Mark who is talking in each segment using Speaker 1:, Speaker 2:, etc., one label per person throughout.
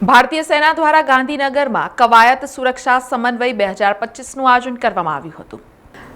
Speaker 1: ભારતીય સેના દ્વારા ગાંધીનગરમાં કવાયત સુરક્ષા સમન્વય બે હજાર પચીસનું આયોજન કરવામાં આવ્યું હતું.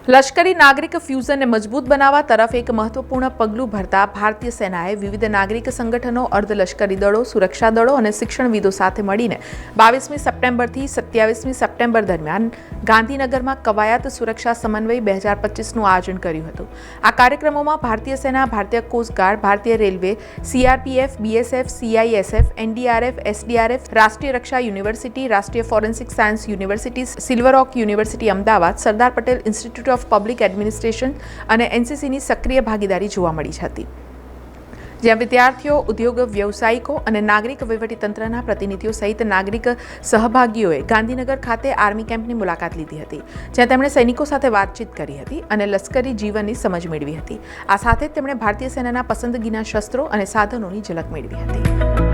Speaker 1: લશ્કરી નાગરિક ફ્યુઝનને મજબૂત બનાવવા તરફ એક મહત્વપૂર્ણ પગલું ભરતા ભારતીય સેનાએ વિવિધ નાગરિક સંગઠનો, અર્ધલશ્કરી દળો, સુરક્ષા દળો અને શિક્ષણવિદો સાથે મળીને બાવીસમી સપ્ટેમ્બરથી સત્યાવીસમી સપ્ટેમ્બર દરમિયાન ગાંધીનગરમાં કવાયત સુરક્ષા સમન્વય બે હજાર પચીસનું આયોજન કર્યું હતું. આ કાર્યક્રમોમાં ભારતીય સેના, ભારતીય કોસ્ટગાર્ડ ભારતીય railway, CRPF, BSF, CISF, NDRF, SDRF, Rashtriya Raksha university, Rashtriya forensic science university, silver oak university, Ahmedabad, Sardar Patel institute of public administration અને એનસીસીની સક્રિય ભાગીદારી જોવા મળી હતી. જ્યાં વિદ્યાર્થીઓ, ઉદ્યોગ વ્યવસાયિકો અને નાગરિક વહીવટીતંત્રના પ્રતિનિધિઓ સહિત નાગરિક સહભાગીઓએ ગાંધીનગર ખાતે આર્મી કેમ્પની મુલાકાત લીધી હતી, જ્યાં તેમણે સૈનિકો સાથે વાતચીત કરી હતી અને લશ્કરી જીવનની સમજ મેળવી હતી. આ સાથે તેમણે ભારતીય સેનાના પસંદગીના શસ્ત્રો અને સાધનોની ઝલક મેળવી હતી.